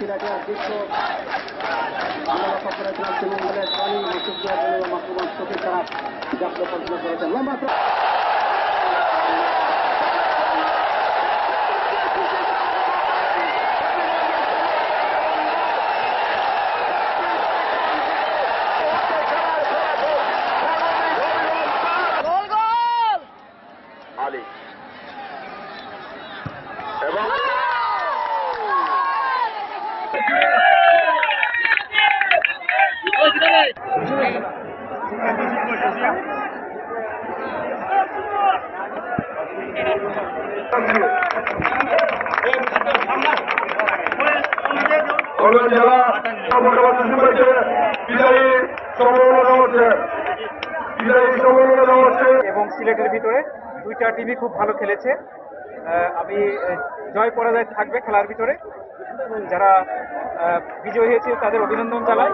সিরাজের দৃশ্য আমরা লক্ষ্য করেছিলাম তৃণমূলের টনি মুসুফিয়া এবং মাহবুবান শফিক তারা লম্বা এবং সিলেটের ভিতরে দুইটা টিমই খুব ভালো খেলেছে। আমি জয় পরাজয় থাকবে খেলার ভিতরে। যারা বিজয়ী হয়েছে তাদের অভিনন্দন জানাই।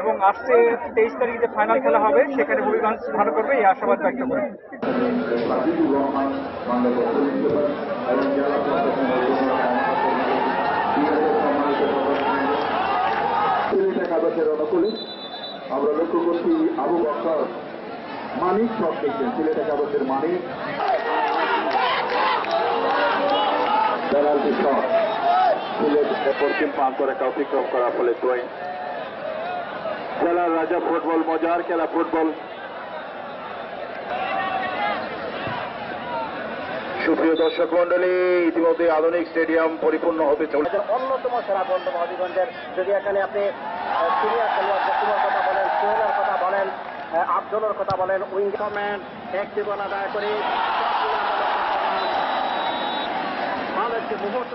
এবং আসছে তেইশ তারিখ যে ফাইনাল খেলা হবে, সেখানে হবিগঞ্জ ভালো করবে, এই আশাবাদ ব্যক্ত করি। আমরা লক্ষ্য করছি আবু বকর মানিক সব দেখছেন, সিলেটে কাগজের মানিক। সিলেট পশ্চিম প্রান্ত রেখা অতিক্রম করার ফলে ড্রয়িং জেলার রাজা ফুটবল, মজার খেলা ফুটবল। সুপ্রিয় দর্শক মন্ডলী ইতিমধ্যে আধুনিক স্টেডিয়াম পরিপূর্ণ হতে চলেছে। অন্যতম সেরা বন্ধু হবিগঞ্জের যদি এখানে আপনি সিনিয়র খেলোয়াড় কথা বলেন, সোহেলের কথা বলেন আফজলের কথা বলেন, উইং কমেন্ট, এক জীবন আদায় করে। ভালো একটি মুহূর্ত